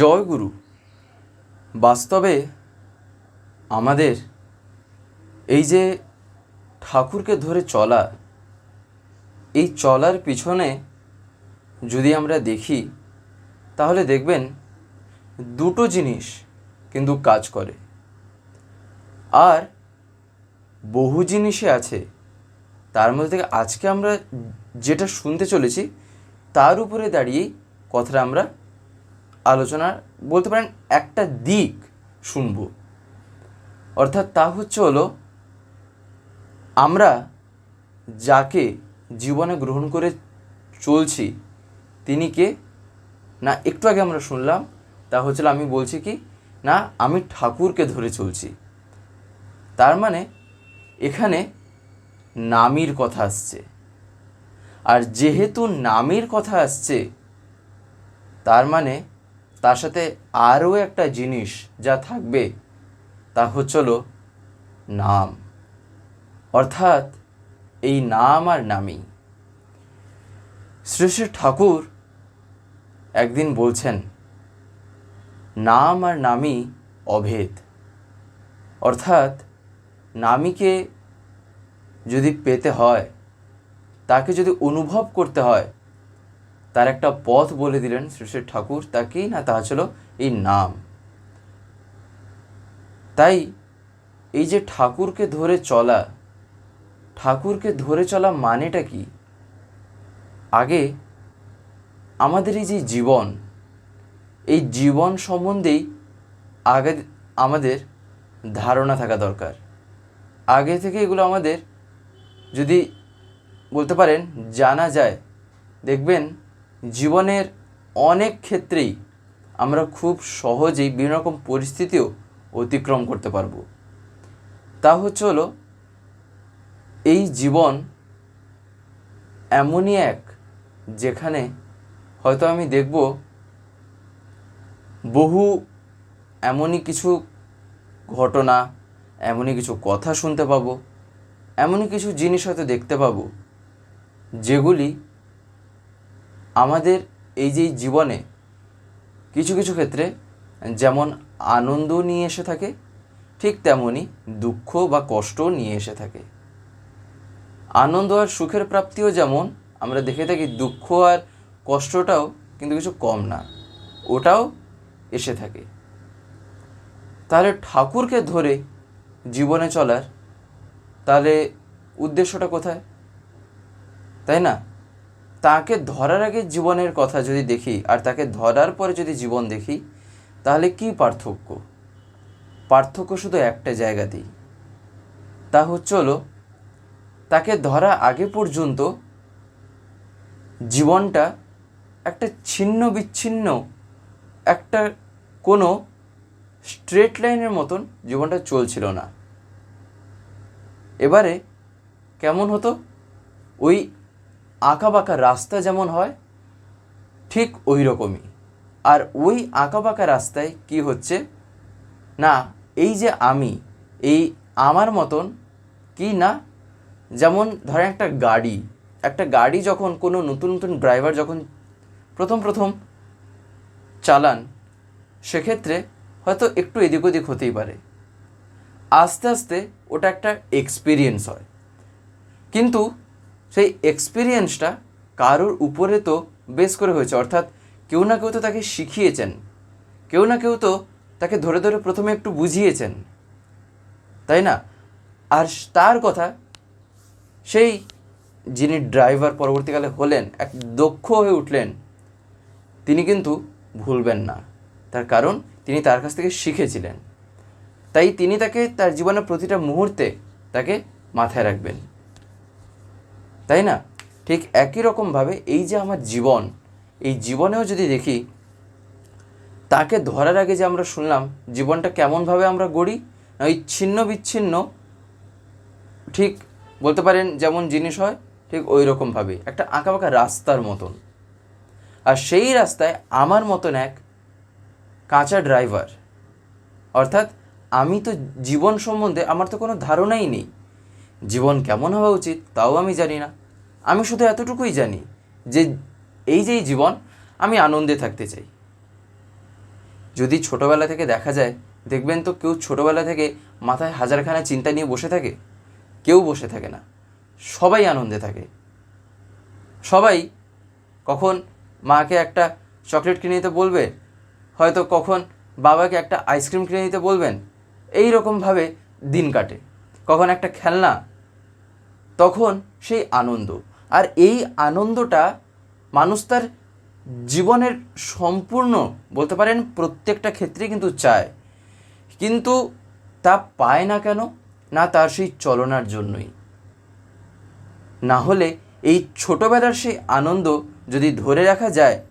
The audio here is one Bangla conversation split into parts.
জয় গুরু। বাস্তবে আমাদের এই যে ঠাকুরকে ধরে চলা, এই চলার পিছনে যদি আমরা দেখি, তাহলে দেখবেন দুটো জিনিস কিন্তু কাজ করে। আর বহু জিনিসই আছে, তার মধ্যে থেকে আজকে আমরা যেটা শুনতে চলেছি, তার উপরে দাঁড়িয়েই কথাটা আমরা আলোচনা, বলতে পারেন একটা দিক শুনব। অর্থাৎ তা হচ্ছে হলো, আমরা যাকে জীবনে গ্রহণ করে চলছি, তিনি কে? না, একটু আগে আমরা শুনলাম, তা হচ্ছিল আমি বলছি কি, না, আমি ঠাকুরকে ধরে চলছি। তার মানে এখানে নামির কথা আসছে। আর যেহেতু নামির কথা আসছে, তার মানে তার সাথে আরও একটা জিনিস যা থাকবে তা হচ্ছিল নাম। অর্থাৎ এই নাম আর নামই। শ্রী শ্রী ঠাকুর একদিন বলছেন, নাম আর নামই অভেদ। অর্থাৎ নামীকে যদি পেতে হয়, তাকে যদি অনুভব করতে হয় তার একটা পথ বলে দিলেন শ্রী ঠাকুর, তা কি না তা ছিল এই নাম। তাই এই যে ঠাকুরকে ধরে চলা, ঠাকুরকে ধরে চলা মানেটা কি? আগে আমাদের এই যে জীবন, এই জীবন সম্বন্ধেই আগে আমাদের ধারণা থাকা দরকার। আগে থেকে এগুলো আমাদের যদি বলতে পারেন জানা যায়, দেখবেন জীবনের অনেক ক্ষেত্রেই আমরা খুব সহজেই বিভিন্ন রকম পরিস্থিতিও অতিক্রম করতে পারব। তা হচ্ছে হলো, এই জীবন এমনই এক যেখানে হয়তো আমি দেখব বহু এমনই কিছু ঘটনা, এমনই কিছু কথা শুনতে পাবো, এমনই কিছু জিনিস হয়তো দেখতে পাবো, যেগুলি আমাদের এই যে জীবনে কিছু কিছু ক্ষেত্রে যেমন আনন্দ নিয়ে এসে থাকে, ঠিক তেমনই দুঃখ বা কষ্টও নিয়ে এসে থাকে। আনন্দ আর সুখের প্রাপ্তিও যেমন, আমরা দেখে থাকি দুঃখ আর কষ্টটাও কিন্তু কিছু কম না, ওটাও এসে থাকে। তাহলে ঠাকুরকে ধরে জীবনে চলার তাহলে উদ্দেশ্যটা কোথায়? তাই না? তাকে ধরার আগে জীবনের কথা যদি দেখি আর তাকে ধরার পরে যদি জীবন দেখি, তাহলে কি পার্থক্য? পার্থক্য শুধু একটা জায়গাতেই। তা হচ্ছে হলো তাকে ধরা আগে পর্যন্ত জীবনটা একটা ছিন্ন বিচ্ছিন্ন একটা কোনো স্ট্রেট লাইনের মতন জীবনটা চলছিল না। এবারে কেমন হতো? ওই আঁকা বাঁকা রাস্তা যেমন হয়, ঠিক ওই রকমই আর ওই আঁকা বাঁকা রাস্তায় কি হচ্ছে? না, এই যে আমি, এই আমার মতন কি না? যেমন ধরেন একটা গাড়ি একটা গাড়ি যখন কোনো নতুন নতুন ড্রাইভার যখন প্রথম প্রথম চালান, সেক্ষেত্রে হয়তো একটু এদিক ওদিক হতেই পারে। আস্তে আস্তে ওটা একটা এক্সপিরিয়েন্স হয়। কিন্তু সেই এক্সপিরিয়েন্সটা কারোর উপরে তো বেস করে হয়েছে। অর্থাৎ কেউ না কেউ তো তাকে শিখিয়েছেন। কেউ না কেউ তো তাকে ধরে ধরে প্রথমে একটু বুঝিয়েছেন। তাই না? আর তার কথা, সেই যিনি ড্রাইভার পরবর্তীকালে হলেন, এক দক্ষ হয়ে উঠলেন, তিনি কিন্তু ভুলবেন না। তার কারণ, তিনি তার কাছ থেকে শিখেছিলেন। তাই তিনি তাকে তার জীবনের প্রতিটা মুহূর্তে তাকে মাথায় রাখবেন। তাই না? ঠিক একই রকমভাবে এই যে আমার জীবন, এই জীবনেও যদি দেখি, তাকে ধরার আগে যে আমরা শুনলাম, জীবনটা কেমনভাবে আমরা গড়ি, না ওই ছিন্ন বিচ্ছিন্ন, ঠিক বলতে পারেন যেমন জিনিস হয়, ঠিক ওই রকমভাবে, একটা আঁকা বাঁকা রাস্তার মতন। আর সেই রাস্তায় আমার মতন এক কাঁচা ড্রাইভার। অর্থাৎ আমি তো জীবন সম্বন্ধে, আমার তো কোনো ধারণাই নেই। জীবন কেমন হওয়া উচিত, তাও আমি জানি না। আমি শুধু এতটুকুই জানি যে এই যে জীবন, আমি আনন্দে থাকতে চাই। যদি ছোটোবেলা থেকে দেখা যায়, দেখবেন তো কেউ ছোটোবেলা থেকে মাথায় হাজারখানা চিন্তা নিয়ে বসে থাকে? কেউ বসে থাকে না। সবাই আনন্দে থাকে। সবাই কখন মাকে একটা চকলেট কিনে নিতে বলবে, হয়তো কখন বাবাকে একটা আইসক্রিম কিনে নিতে বলবেন, এই রকমভাবে দিন কাটে। কখন একটা খেলনা, তখন সেই আনন্দ। আর এই আনন্দটা মানুষ তার জীবনের সম্পূর্ণ, বলতে পারেন প্রত্যেকটা ক্ষেত্রে কিন্তু চায়। কিন্তু তা পায় না কেন? না তার সেই চলনার জন্যই। না হলে এই ছোটোবেলার সেই আনন্দ যদি ধরে রাখা যায়,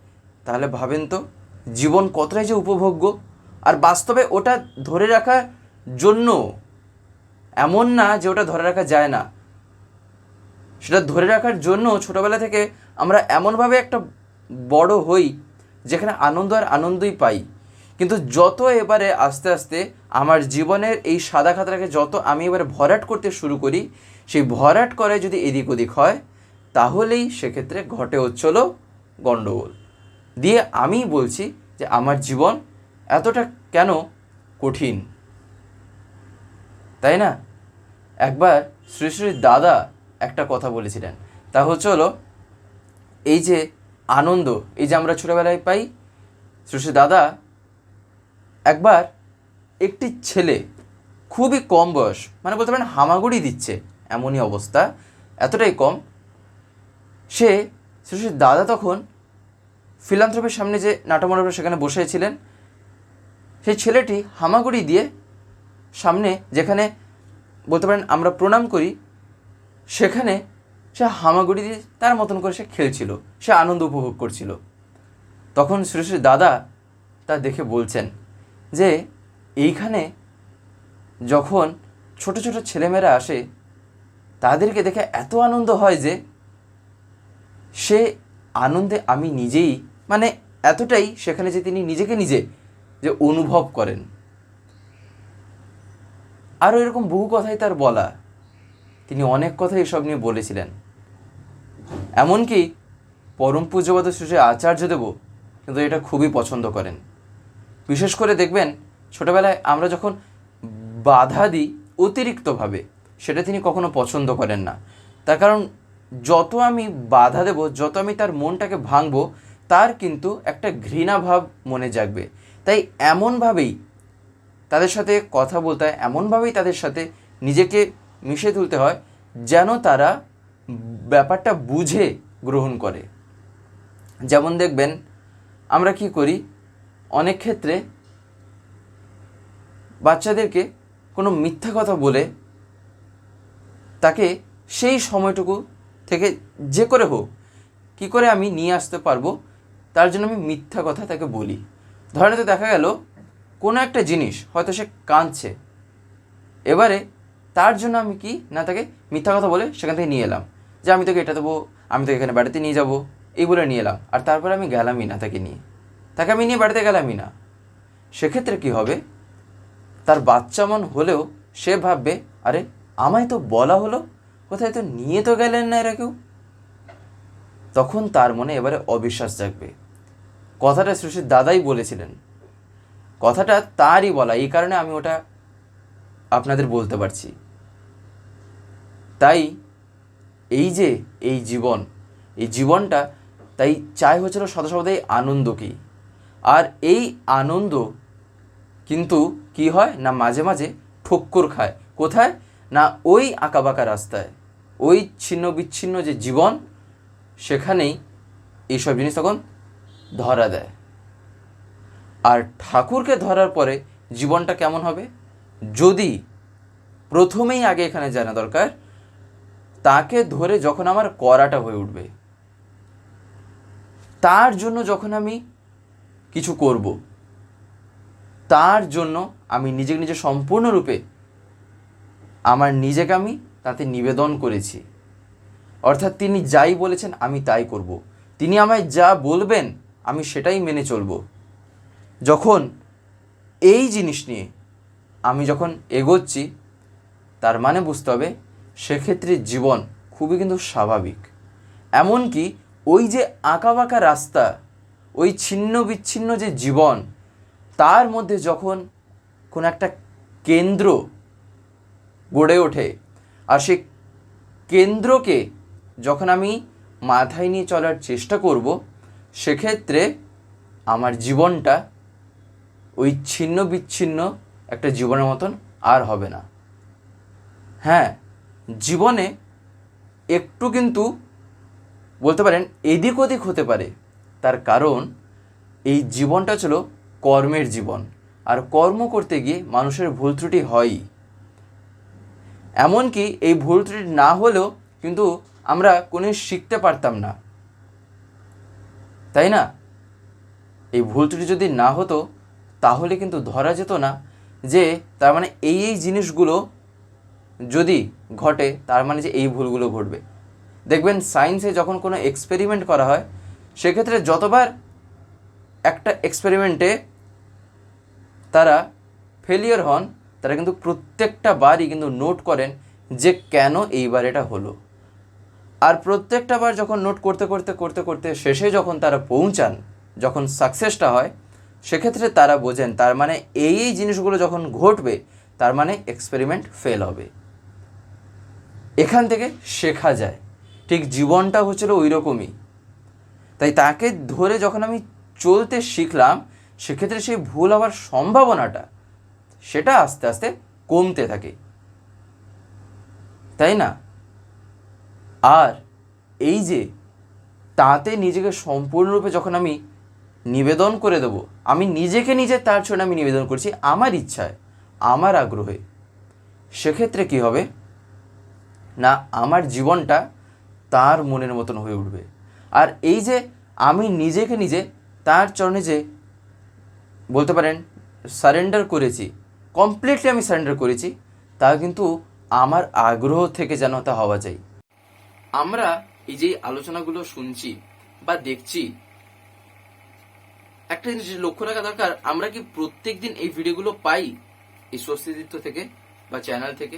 তাহলে ভাবেন তো জীবন কতটাই যে উপভোগ্য। আর বাস্তবে ওটা ধরে রাখার জন্য এমন না যে ওটা ধরে রাখা যায় না। সেটা ধরে রাখার জন্য ছোটোবেলা থেকে আমরা এমনভাবে একটা বড় হই যেখানে আনন্দ আর আনন্দই পাই। কিন্তু যত এবারে আস্তে আস্তে আমার জীবনের এই সাদা খাতাটাকে যত আমি এবারে ভরাট করতে শুরু করি, সেই ভরাট করে যদি এদিক ওদিক হয়, তাহলেই সেক্ষেত্রে ঘটে হচ্ছিল গণ্ডগোল দিয়ে আমি বলছি যে আমার জীবন এতটা কেন কঠিন? তাই না? একবার শ্রী শ্রী দাদা একটা কথা বলেছিলেন। তা হচ্ছে হলো, এই যে আনন্দ, এই যে আমরা ছোটোবেলায় পাই শ্রী শ্রী দাদা একবার একটি ছেলে খুবই কম বয়স মানে বলতে পারেন হামাগুড়ি দিচ্ছে এমনই অবস্থা, এতটাই কম। সে শ্রী শ্রী দাদা তখন ফিলান্থ্রপের সামনে যে নাটমণ্ডপে সেখানে বসেছিলেন, সেই ছেলেটি হামাগুড়ি দিয়ে সামনে যেখানে বলতে পারেন আমরা প্রণাম করি সেখানে সে হামাগুড়ি দিয়ে তার মতন করে সে খেলছিল, সে আনন্দ উপভোগ করছিল। তখন শ্রী শ্রী দাদা তা দেখে বলছেন যে, এইখানে যখন ছোট ছোট ছেলেমেয়েরা আসে, তাদেরকে দেখে এত আনন্দ হয় যে, সে আনন্দে আমি নিজেই মানে এতটাই সেখানে যে তিনি নিজেকে নিজে যে অনুভব করেন। আরও এরকম বহু কথাই তার বলা। তিনি অনেক কথা এসব নিয়ে বলেছিলেন। এমনকি পরম পূজ্যবাদ শ্রী আচার্যদেব কিন্তু এটা খুবই পছন্দ করেন। বিশেষ করে দেখবেন, ছোটোবেলায় আমরা যখন বাধা দিই অতিরিক্তভাবে, সেটা তিনি কখনো পছন্দ করেন না। তার কারণ, যত আমি বাধা দেব, যত আমি তার মনটাকে ভাঙবো, তার কিন্তু একটা ঘৃণা ভাব মনে জাগবে। তাই এমনভাবেই তাদের সাথে কথা বলতে হয় এমনভাবেই তাদের সাথে নিজেকে মিশে তুলতে হয়, যেন তারা ব্যাপারটা বুঝে গ্রহণ করে। যেমন দেখবেন, আমরা কি করি, অনেক ক্ষেত্রে বাচ্চাদেরকে কোনো মিথ্যা কথা বলে তাকে সেই সময়টুকু থেকে যে করে হোক, কী করে আমি নিয়ে আসতে পারব, তার জন্য আমি মিথ্যা কথা তাকে বলি। ধরেন তো দেখা গেল, কোনো একটা জিনিস হয়তো সে কাঁদছে, এবারে তার জন্য আমি কি? না, তাকে মিথ্যা কথা বলে সেখান থেকে নিয়ে এলাম। যে আমি তোকে এটা দেবো, আমি তোকে এখানে বাড়িতে নিয়ে যাব এই বলে নিয়ে এলাম। আর তারপরে আমি গেলামই না তাকে নিয়ে। তাকে আমি নিয়ে বাড়িতে গেলামই না। সেক্ষেত্রে কি হবে? তার বাচ্চা মন হলেও সে ভাববে, আরে, আমায় তো বলা হলো? কোথায় তো নিয়ে তো গেলেন না এরা কেউ? তখন তার মনে এবারে অবিশ্বাস জাগবে। কথাটা শ্রীশ্রীর দাদাই বলেছিলেন। কথাটা তারই বলা। এই কারণে আমি ওটা আপনাদের বলতে পারছি। তাই এই যে এই জীবন, এই জীবনটা তাই চাই হচ্ছিল সদা সদাই আনন্দকেই। আর এই আনন্দ কিন্তু কি হয় না মাঝে মাঝে ঠক্কর খায়? কোথায়? না ওই আঁকাবাঁকা রাস্তায়। ওই ছিন্ন বিচ্ছিন্ন যে জীবন, সেখানেই এইসব জিনিস তখন ধরা দেয়। আর ঠাকুরকে ধরার পরে জীবনটা কেমন হবে? যদি প্রথমেই আগে এখানে জানা দরকার তাকে ধরে যখন আমার করাটা হয়ে উঠবে, তার জন্য যখন আমি কিছু করব, তার জন্য আমি নিজেকে নিজে সম্পূর্ণরূপে আমার নিজেকে আমি তাতে নিবেদন করেছি। অর্থাৎ তিনি যাই বলেছেন, আমি তাই করব। তিনি আমায় যা বলবেন, আমি সেটাই মেনে চলব। যখন এই জিনিস নিয়ে আমি যখন এগোচ্ছি, তার মানে বুঝতে হবে সেক্ষেত্রে জীবন খুবই কিন্তু স্বাভাবিক। এমনকি ওই যে আঁকাবাঁকা রাস্তা, ওই ছিন্ন বিচ্ছিন্ন যে জীবন, তার মধ্যে যখন কোনো একটা কেন্দ্র গড়ে ওঠে, আর সেই কেন্দ্রকে যখন আমি মাথায় নিয়ে চলার চেষ্টা করব, সেক্ষেত্রে আমার জীবনটা ওই ছিন্ন বিচ্ছিন্ন একটা জীবনের মতন আর হবে না। হ্যাঁ জীবনে একটু কিন্তু বলতে পারেন এদিক ওদিক হতে পারে। তার কারণ এই জীবনটা ছিল কর্মের জীবন। আর কর্ম করতে গিয়ে মানুষের ভুল ত্রুটি হয়ই। এমনকি এই ভুল ত্রুটি না হলেও কিন্তু আমরা কোনো শিখতে পারতাম না। তাই না? এই ভুল ত্রুটি যদি না হতো, তাহলে কিন্তু ধরা যেত না যে তার মানে এই এই জিনিসগুলো যদি ঘটে, তার মানে যে এই ভুলগুলো ঘটবে। দেখবেন সায়েন্সে যখন কোনো এক্সপেরিমেন্ট করা হয়, সেক্ষেত্রে যতবার একটা এক্সপেরিমেন্টে তারা ফেলিয়ার হন, তারা কিন্তু প্রত্যেকটা বারই কিন্তু নোট করেন যে কেন এইবার এটা হলো। আর প্রত্যেকটা বার যখন নোট করতে করতে করতে করতে শেষে যখন তারা পৌঁছান, যখন সাকসেসটা হয়, সেক্ষেত্রে তারা বোঝেন তার মানে এই এই জিনিসগুলো যখন ঘটবে, তার মানে এক্সপেরিমেন্ট ফেল হবে। এখান থেকে শেখা যায়। ঠিক জীবনটা হচ্ছিল ওই রকমই তাই তাকে ধরে যখন আমি চলতে শিখলাম, সেক্ষেত্রে সেই ভুল হওয়ার সম্ভাবনাটা, সেটা আস্তে আস্তে কমতে থাকে। তাই না? আর এই যে তাতে নিজেকে সম্পূর্ণরূপে যখন আমি নিবেদন করে দেব, আমি নিজেকে নিজে তার জন্য আমি নিবেদন করছি আমার ইচ্ছায়, আমার আগ্রহে, সেক্ষেত্রে কি হবে? না আমার জীবনটা তার মনের মতন হয়ে উঠবে। আর এই যে আমি নিজেকে নিজে তার চরণে যে বলতে পারেন সারেন্ডার করেছি কমপ্লিটলি আমি সারেন্ডার করেছি, তা কিন্তু আমার আগ্রহ থেকে যেন তা হওয়া চাই আমরা এই যে আলোচনাগুলো শুনছি বা দেখছি, একটা জিনিস লক্ষ্য রাখা দরকার, আমরা কি প্রত্যেকদিন এই ভিডিওগুলো পাই এই স্বস্তিদিত্ব থেকে বা চ্যানেল থেকে?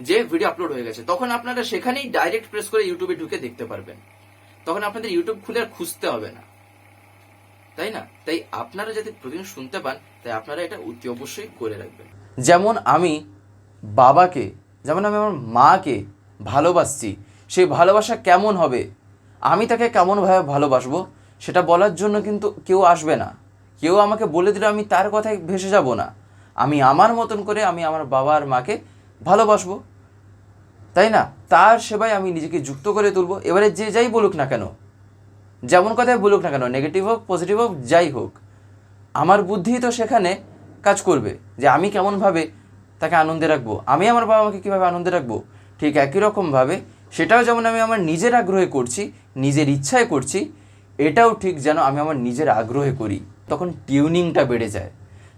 যে ভিডিও আপলোড হয়ে গেছে, তখন আপনারা সেখানেই ডাইরেক্ট প্রেস করে ইউটিউবে ঢুকে দেখতে পারবেন। তখন আপনাদের ইউটিউব খুলে আর খুঁজতে হবে না। তাই না? তাই আপনারা যাতে প্রতিদিন শুনতে পান, তাই আপনারা এটা অতি অবশ্যই করে রাখবেন। যেমন আমি বাবাকে, যেমন আমি আমার মাকে ভালোবাসছি, সেই ভালোবাসা কেমন হবে? আমি তাকে কেমনভাবে ভালোবাসবো, সেটা বলার জন্য কিন্তু কেউ আসবে না। কেউ আমাকে বলে দিলে, আমি তার কথায় ভেসে যাব না। আমি আমার মতন করে আমি আমার বাবা আর মাকে ভালোবাসবো। তাই না? তার সেবায় আমি নিজেকে যুক্ত করে তুলবো। এবারে যে যাই বলুক না কেন, যেমন কথাই বলুক না কেন নেগেটিভ হোক পজিটিভ হোক, যাই হোক, আমার বুদ্ধি তো সেখানে কাজ করবে যে আমি কেমনভাবে তাকে আনন্দে রাখব, আমি আমার বাবা মাকে কীভাবে আনন্দে রাখব, ঠিক একই রকমভাবে সেটাও যেমন আমি আমার নিজের আগ্রহে করছি, নিজের ইচ্ছায় করছি, এটাও ঠিক যেন আমি আমার নিজের আগ্রহে করি। তখন টিউনিংটা বেড়ে যায়।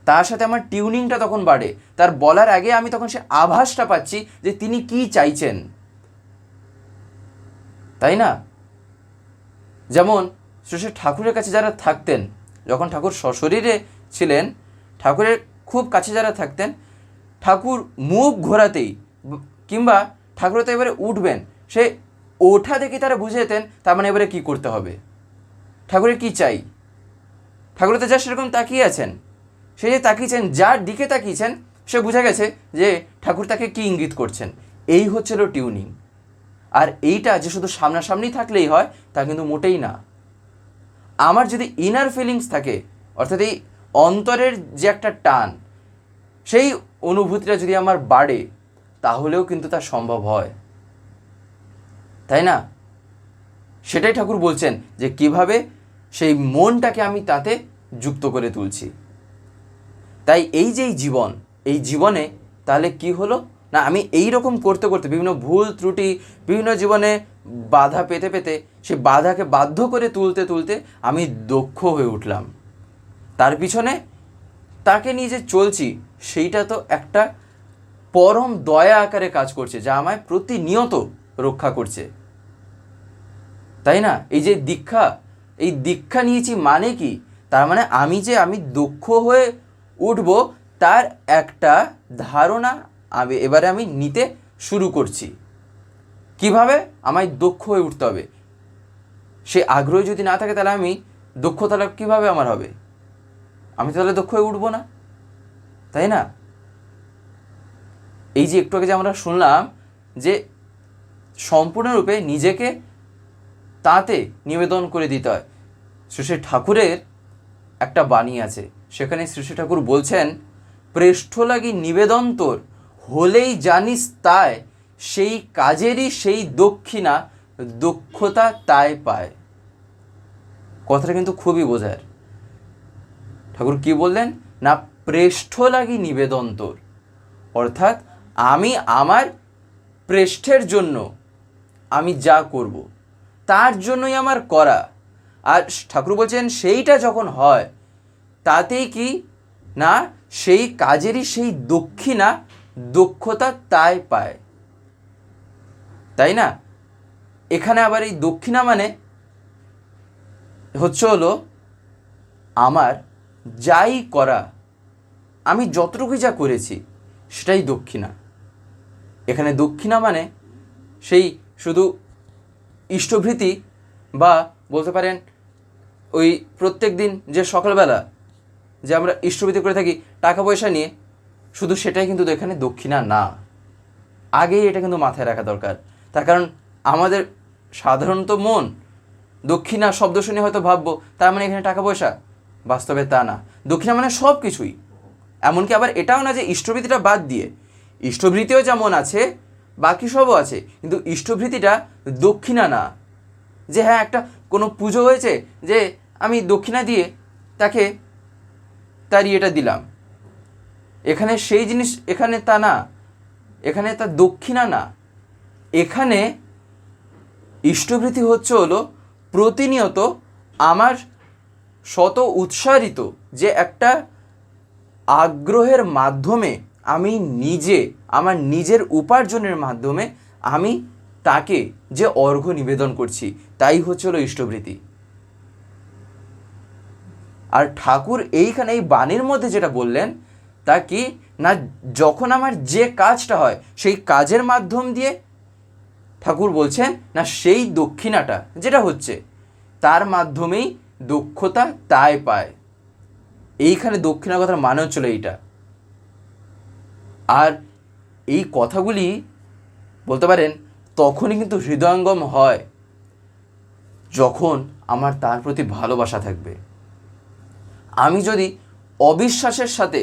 তার সাথে আমার টিউনিংটা তখন বাড়ে। তার বলার আগে আমি তখন সে আভাসটা পাচ্ছি যে তিনি কি চাইছেন। তাই না? যেমন শ্রী ঠাকুরের কাছে যারা থাকতেন, যখন ঠাকুর সশরীরে ছিলেন, ঠাকুরের খুব কাছে যারা থাকতেন, ঠাকুর মুখ ঘোরাতেই কিংবা ঠাকুর তো এবারে উঠবেন, সে ওঠা দেখে তারা বুঝে যেতেন, তার মানে এবারে কী করতে হবে? ঠাকুরের কি চাই? ঠাকুর তো যা সেরকম তাকিয়ে আছেন। সে যে তাকিয়েছেন, যার দিকে তাকিয়েছেন, সে বুঝে গেছে যে ঠাকুর তাকে কী ইঙ্গিত করছেন। এই হচ্ছিল টিউনিং আর এইটা যে শুধু সামনাসামনি থাকলেই হয়, তা কিন্তু মোটেই না। আমার যদি ইনার ফিলিংস থাকে, অর্থাৎ এই অন্তরের যে একটা টান, সেই অনুভূতিটা যদি আমার বাড়ে, তাহলেও কিন্তু তা সম্ভব হয়। তাই না? সেটাই ঠাকুর বলছেন যে কীভাবে সেই মনটাকে আমি তাতে যুক্ত করে তুলছি। তাই এই যে এই জীবন, এই জীবনে তাহলে কি হলো? না, আমি এই রকম করতে করতে বিভিন্ন ভুল ত্রুটি, বিভিন্ন জীবনে বাধা পেতে পেতে সে বাধাকে বাধ্য করে তুলতে তুলতে আমি দক্ষ হয়ে উঠলাম। তার পিছনে তাকে নিয়ে যে চলছি, সেইটা তো একটা পরম দয়া আকারে কাজ করছে, যা আমায় প্রতিনিয়ত রক্ষা করছে। তাই না? এই যে দীক্ষা, এই দীক্ষা নিয়েছি মানে কি? তার মানে আমি যে আমি দক্ষ হয়ে উঠব তার একটা ধারণা আমি এবারে আমি নিতে শুরু করছি। কীভাবে? আমায় দক্ষ হয়ে উঠতে হবে। সে আগ্রহ যদি না থাকে তাহলে আমি দক্ষতাটা কীভাবে আমার হবে? আমি তাহলে দক্ষ হয়ে উঠবো না। তাই না? এই যে একটু আগে যে আমরা শুনলাম যে সম্পূর্ণরূপে নিজেকে তাতে নিবেদন করে দিতে হয়। শ্রী ঠাকুরের একটা বাণী আছে। সেখানে শ্রী ঠাকুর বলছেন, প্রেষ্ঠ লাগি নিবেদন তোর হলেই জানিস তাই, সেই কাজেরই সেই দক্ষিণা, দক্ষতা তাই পায়। কথাটা কিন্তু খুবই বোঝার ঠাকুর কি বললেন? না, প্রেষ্ঠ লাগি নিবেদন তোর অর্থাৎ আমি আমার প্রেষ্ঠের জন্য আমি যা করব, তার জন্যই আমার করা। আর ঠাকুর বলছেন, সেইটা যখন হয় তাতেই কি? না, সেই কাজেরই সেই দক্ষিণা, দক্ষতা তাই পায়। তাই না? এখানে আবার এই দক্ষিণা মানে হচ্ছে হলো আমার যাই করা, আমি যতটুকু যা করেছি সেটাই দক্ষিণা। এখানে দক্ষিণা মানে সেই শুধু ইষ্টভৃতি বা বলতে পারেন ওই প্রত্যেক দিন যে সকালবেলা যে আমরা ইষ্টভৃতি করে থাকি টাকা পয়সা নিয়ে। শুধু সেটাই কিন্তু এখানে দক্ষিণা না। আগেই এটা কিন্তু মাথায় রাখা দরকার। তার কারণ আমাদের সাধারণত মন, দক্ষিণা শব্দ শুনে হয়তো ভাববো, তার মানে এখানে টাকা পয়সা বাস্তবে তা না। দক্ষিণা মানে সব কিছুই এমনকি আবার এটাও না যে ইষ্টভৃতিটা বাদ দিয়ে। ইষ্টভৃতিও যেমন আছে, বাকি সবও আছে, কিন্তু ইষ্টভৃতিটা দক্ষিণা না। যে হ্যাঁ একটা কোনো পুজো হয়েছে, যে আমি দক্ষিণা দিয়ে তাকে তার ইয়েটা দিলাম। এখানে সেই জিনিস, এখানে তা না, এখানে তা দক্ষিণা না। এখানে ইষ্টভৃতি হচ্ছে হলো প্রতিনিয়ত আমার শত উৎসারিত যে একটা আগ্রহের মাধ্যমে আমি নিজে, আমার নিজের উপার্জনের মাধ্যমে আমি তাকে যে অর্ঘ্য নিবেদন করছি, তাই হচ্ছে হলো ইষ্টভৃতি। আর ঠাকুর এইখানে এই বাণীর মধ্যে যেটা বললেন, তা কি? না যখন আমার যে কাজটা হয়, সেই কাজের মাধ্যম দিয়ে ঠাকুর বলছেন, না সেই দক্ষিণাটা, যেটা হচ্ছে, তার মাধ্যমেই দক্ষতা তাই পায়। এইখানে দক্ষিণা কথার মানে হচ্ছিল এইটা। আর এই কথাগুলি বলতে পারেন, তখনই কিন্তু হৃদয়ঙ্গম হয়, যখন আমার তার প্রতি ভালোবাসা থাকবে। আমি যদি অবিশ্বাসের সাথে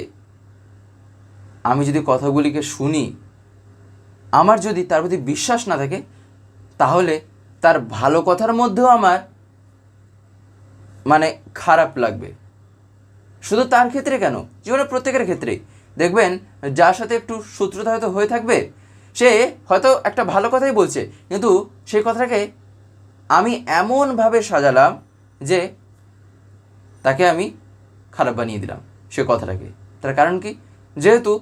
আমি যদি কথাগুলিকে শুনি, আমার যদি তার প্রতি বিশ্বাস না থাকে, তাহলে তার ভালো কথার মধ্যেও আমার মানে খারাপ লাগবে। শুধু তার ক্ষেত্রে কেন? জীবনের প্রত্যেকের ক্ষেত্রেই দেখবেন, যার সাথে একটু শত্রুতা হয়তো হয়ে থাকবে, সে হয়তো একটা ভালো কথাই বলছে, কিন্তু সেই কথাটাকে আমি এমনভাবে সাজালাম যে তাকে আমি খারাপ বানিয়ে দিলাম সে কথাটাকে। তার কারণ কি? যেহেতু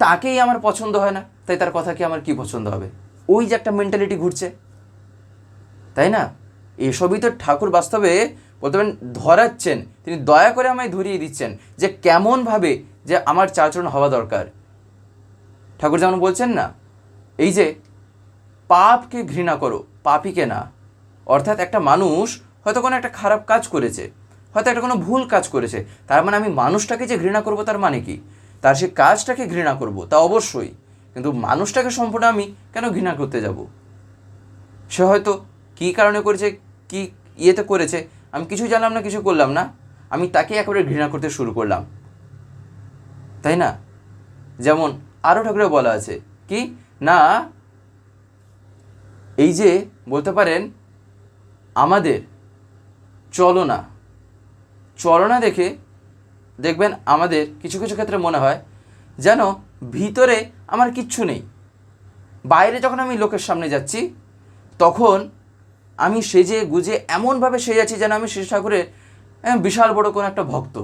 তাকেই আমার পছন্দ হয় না, তাই তার কথা কি আমার কি পছন্দ হবে? ওই যে একটা মেন্টালিটি ঘুরছে। তাই না? এসবই তো ঠাকুর বাস্তবে পারেন ধরাচ্ছেন। তিনি দয়া করে আমায় ধরিয়ে দিচ্ছেন যে কেমনভাবে যে আমার চাচরণ হওয়া দরকার। ঠাকুর যেমন বলছেন না, এই যে পাপকে ঘৃণা করো, পাপিকে না। অর্থাৎ একটা মানুষ হয়তো কোনো একটা খারাপ কাজ করেছে হয়তো একটা কোনো ভুল কাজ করেছে। তার মানে আমি মানুষটাকে যে ঘৃণা করব তার মানে কি? তার সে কাজটাকে ঘৃণা করব, তা অবশ্যই। কিন্তু মানুষটাকে সম্পূর্ণ আমি কেন ঘৃণা করতে যাব? সে হয়তো কী কারণে করেছে, কি ইয়েতে করেছে, আমি কিছু জানলাম না, কিছু করলাম না। আমি তাকে একেবারে ঘৃণা করতে শুরু করলাম। তাই না? যেমন আরও ঠাকুরে বলা আছে কি? না, এই যে বলতে পারেন, আমাদের চলনা চলনা দেখে দেখবেন আমাদের কিছু কিছু ক্ষেত্রে মনে হয় যেন ভিতরে আমার কিচ্ছু নেই। বাইরে যখন আমি লোকের সামনে যাচ্ছি, তখন আমি সেজে গুজে এমনভাবে সেজেছি যেন আমি শ্রী ঠাকুরের বিশাল বড় কোনো একটা ভক্ত।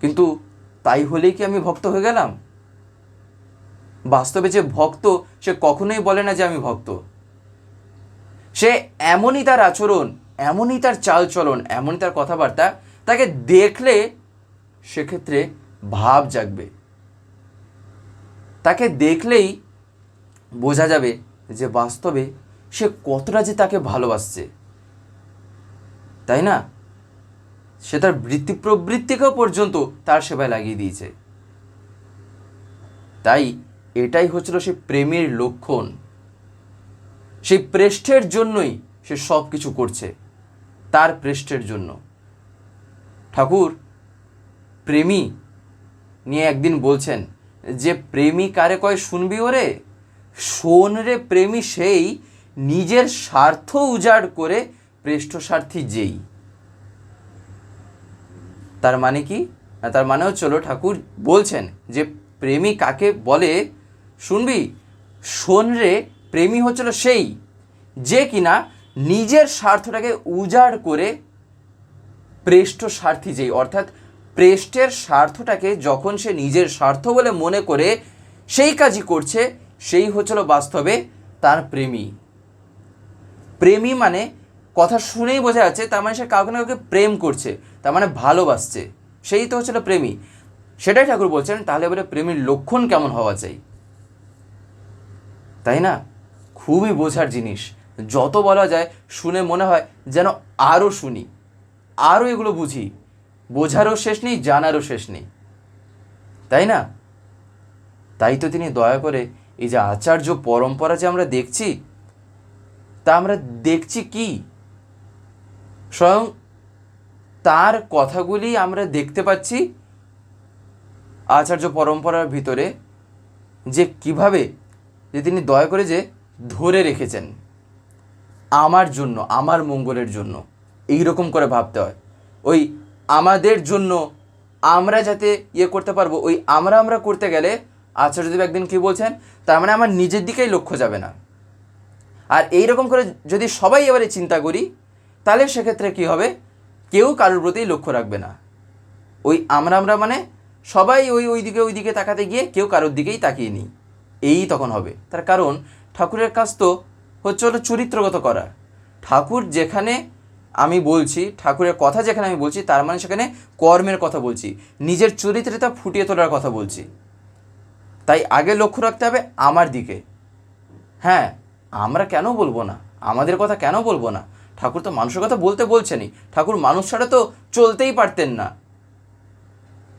কিন্তু তাই হলেই কি আমি ভক্ত হয়ে গেলাম? বাস্তবে যে ভক্ত, সে কখনোই বলে না যে আমি ভক্ত। সে এমনই তার আচরণ এমনই তার চালচলন, এমনই তার কথাবার্তা, তাকে দেখলে সেক্ষেত্রে ভাব জাগবে। তাকে দেখলেই বোঝা যাবে যে বাস্তবে সে কতটা যে তাকে ভালোবাসছে। তাই না? সে তার বৃত্তি প্রবৃত্তিকেও পর্যন্ত তার সেবায় লাগিয়ে দিয়েছে। তাই এটাই হচ্ছিল সে প্রেমের লক্ষণ। সেই প্রেষ্ঠের জন্যই সে সব কিছু করছে। তার পৃষ্ঠের জন্য। ঠাকুর, প্রেমী নিয়ে একদিন বলছেন, যে প্রেমী কারে কয় শুনবি ওরে? শোন রে প্রেমী সেই নিজের স্বার্থ উজাড় করে প্রেষ্ঠ স্বার্থী যেই। তার মানে কি? তার মানে হচ্ছিল ঠাকুর বলছেন যে প্রেমী কাকে বলে, শুনবি? শোন রে, প্রেমী হচ্ছিল সেই, যে কিনা নিজের স্বার্থটাকে উজাড় করে প্রেষ্ঠ স্বার্থী যেই, অর্থাৎ প্রেষ্ঠের স্বার্থটাকে যখন সে নিজের স্বার্থ বলে মনে করে, সেই কাজই করছে, সেই হচ্ছিল বাস্তবে তার প্রেমী। প্রেমী মানে কথা শুনেই বোঝা যাচ্ছে, তার মানে সে কাউকে না কাউকে প্রেম করছে, তার মানে ভালোবাসছে, সেই তো হচ্ছিল প্রেমী। সেটাই ঠাকুর বলছেন, তাহলে এবারে প্রেমীর লক্ষণ কেমন হওয়া চাই? তাই না? খুবই বোঝার জিনিস। যত বলা যায় শুনে মনে হয় যেন আরও শুনি। আরও এগুলো বুঝি। বোঝারও শেষ নেই, জানারও শেষ নেই। তাই না? তাই তো তিনি দয়া করে এই যে আচার্য পরম্পরা যে আমরা দেখছি, তা আমরা দেখছি কি? স্বয়ং তার কথাগুলি আমরা দেখতে পাচ্ছি আচার্য পরম্পরার ভিতরে যে কীভাবে যে তিনি দয়া করে যে ধরে রেখেছেন। আমার জন্য, আমার মঙ্গলের জন্য। এই রকম করে ভাবতে হয়। ওই আমাদের জন্য আমরা যাতে ইয়ে করতে পারব, ওই আমরা আমরা করতে গেলে আচার্যদেব একদিন কি বলছেন, তার মানে আমার নিজের দিকেই লক্ষ্য যাবে না। আর এই রকম করে যদি সবাই এবারে চিন্তা করি, তাহলে সেক্ষেত্রে কি হবে? কেউ কারোর প্রতি লক্ষ্য রাখবে না। ওই আমরা আমরা মানে সবাই ওই ওই দিকে ওই দিকে তাকাতে গিয়ে কেউ কারোর দিকেই তাকিয়ে নিই। এই তখন হবে। তার কারণ ঠাকুরের কাজ তো হচ্ছে হলো চরিত্রগত করা ঠাকুর যেখানে আমি বলছি, ঠাকুরের কথা যেখানে আমি বলছি, তার মানে সেখানে কর্মের কথা বলছি। নিজের চরিত্রটা ফুটিয়ে তোলার কথা বলছি। তাই আগে লক্ষ্য রাখতে হবে আমার দিকে। হ্যাঁ আমরা কেন বলব না? আমাদের কথা কেন বলব না? ঠাকুর তো মানুষের কথা বলতে বলছেনই। ঠাকুর মানুষ ছাড়া তো চলতেই পারতেন না।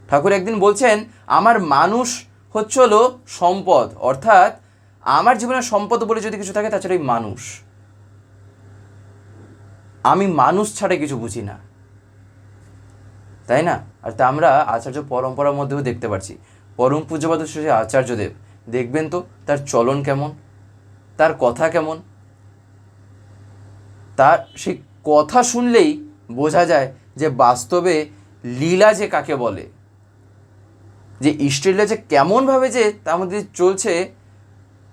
ঠাকুর একদিন বলছেন, আমার মানুষ হচ্ছে হলো সম্পদ। অর্থাৎ আমার জীবনের সম্পদ বলে যদি কিছু থাকে, তাছাড়া এই মানুষ। আমি মানুষ ছাড়া কিছু বুঝি না। তাই না? আর তা আমরা আচার্য পরম্পরার মধ্যেও দেখতে পাচ্ছি পরম পূজ্যপাদ শ্রী আচার্যদেব, দেখবেন তো তার চলন কেমন, তার কথা কেমন। তার সেই কথা শুনলেই বোঝা যায় যে বাস্তবে লীলা যে কাকে বলে, যে ইষ্টলীলা যে কেমনভাবে যে তার মধ্যে চলছে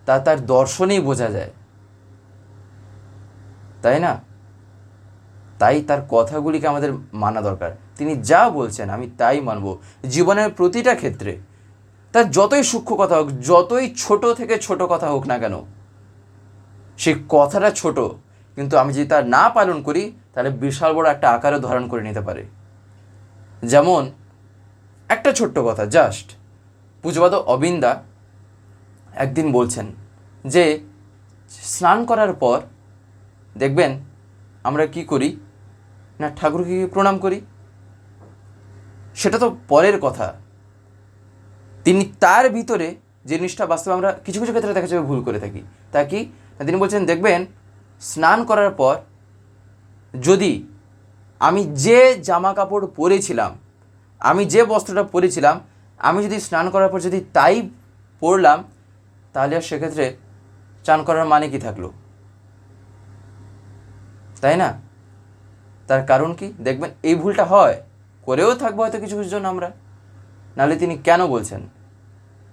তা তার দর্শনেই বোঝা যায়। তাই না? তাই তার কথাগুলিকে আমাদের মানা দরকার। তিনি যা বলছেন, আমি তাই মানব। জীবনের প্রতিটা ক্ষেত্রে, তার যতই সূক্ষ্ম কথা হোক, যতই ছোট থেকে ছোট কথা হোক না কেন সেই কথাটা ছোট, কিন্তু আমি যদি তা না পালন করি, তাহলে বিশাল বড় একটা আকারে ধারণ করে নিতে পারে। যেমন, একটা ছোট্ট কথা, জাস্ট পুজোবাদ অবিন্দা একদিন বলছেন যে, স্নান করার পর দেখবেন আমরা কি করি? না ঠাকুরকে প্রণাম করি? সেটা তো পরের কথা। তিনি তার ভিতরে জিনিসটা বাস্তবে আমরা কিছু কিছু ক্ষেত্রে দেখা যাবে ভুল করে থাকি। তা কি? তিনি বলছেন, দেখবেন স্নান করার পর যদি আমি যে জামা কাপড় পরেছিলাম, আমি যে বস্ত্রটা পরেছিলাম, আমি যদি স্নান করার পর যদি তাই পড়লাম তাহলে আর সেক্ষেত্রে চান করার মানে কি থাকল? তাই না? তার কারণ কি? দেখবেন এই ভুলটা হয়, করেও থাকব হয়তো কিছু কিছু জন আমরা। নাহলে তিনি কেন বলছেন?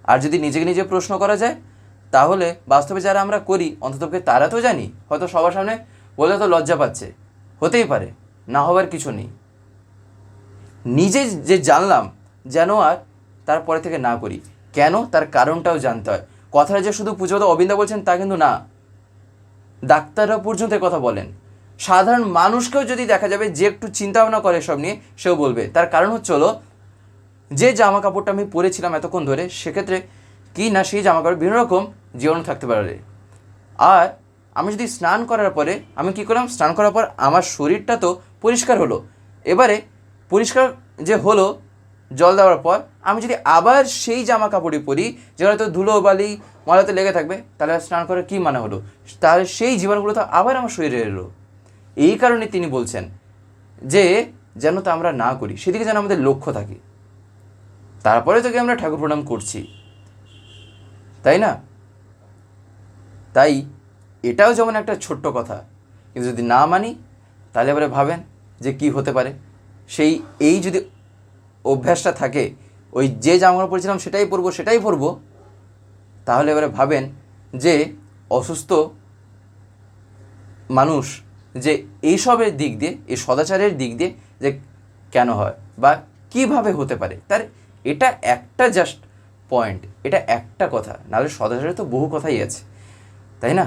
আর যদি নিজেকে নিজে প্রশ্ন করা যায়, তাহলে বাস্তবে যারা আমরা করি, অন্ততপক্ষে তারা তো জানি, হয়তো সবার সামনে বলে তো লজ্জা পাচ্ছে। হতেই পারে, না হবার কিছু নেই। নিজে যে জানলাম, যেন আর তারপরে থেকে না করি, কেন তার কারণটাও জানতে হয়। কথাটা যে শুধু পুজোতে অবিন্দা বলছেন তা কিন্তু না। ডাক্তাররা পর্যন্ত কথা বলেন। সাধারণ মানুষকেও যদি দেখা যাবে যে একটু চিন্তা ভাবনা করে সব নিয়ে, সেও বলবে। তার কারণ হচ্ছে হলো, যে জামা কাপড়টা আমি পরেছিলাম এতক্ষণ ধরে, সেক্ষেত্রে কি না সেই জামা কাপড় বিভিন্ন রকম জীবাণু থাকতে পারে। আর আমি যদি স্নান করার পরে, আমি কি করলাম? স্নান করার পর আমার শরীরটা তো পরিষ্কার হলো। এবারে পরিষ্কার যে হলো জল দেওয়ার পর আমি যদি আবার সেই জামা কাপড়ই পরি যেগুলো তো ধুলো, বালি, ময়লাতে লেগে থাকবে, তাহলে স্নান করার কী মানে হলো? তাহলে সেই জীবাণুগুলো তো আবার আমার শরীরে এলো। এই কারণে তিনি বলছেন যে, যেন তা আমরা না করি, সেদিকে যেন আমাদের লক্ষ্য থাকে। তারপরে তোকে আমরা ঠাকুর প্রণাম করছি। তাই না? তাই এটাও যেমন একটা ছোট্ট কথা, কিন্তু যদি না মানি, তাহলে এবারে ভাবেন যে কি হতে পারে? সেই, এই যদি অভ্যাসটা থাকে, ওই যে জামা পরেছিলাম সেটাই পরবো সেটাই পরবো তাহলে এবারে ভাবেন যে অসুস্থ মানুষ যে এইসবের দিক দিয়ে, এই সদাচারের দিক দিয়ে যে কেন হয় বা কীভাবে হতে পারে, তার এটা একটা জাস্ট পয়েন্ট এটা একটা কথা, নাহলে সদাচারে তো বহু কথাই আছে, তাই না?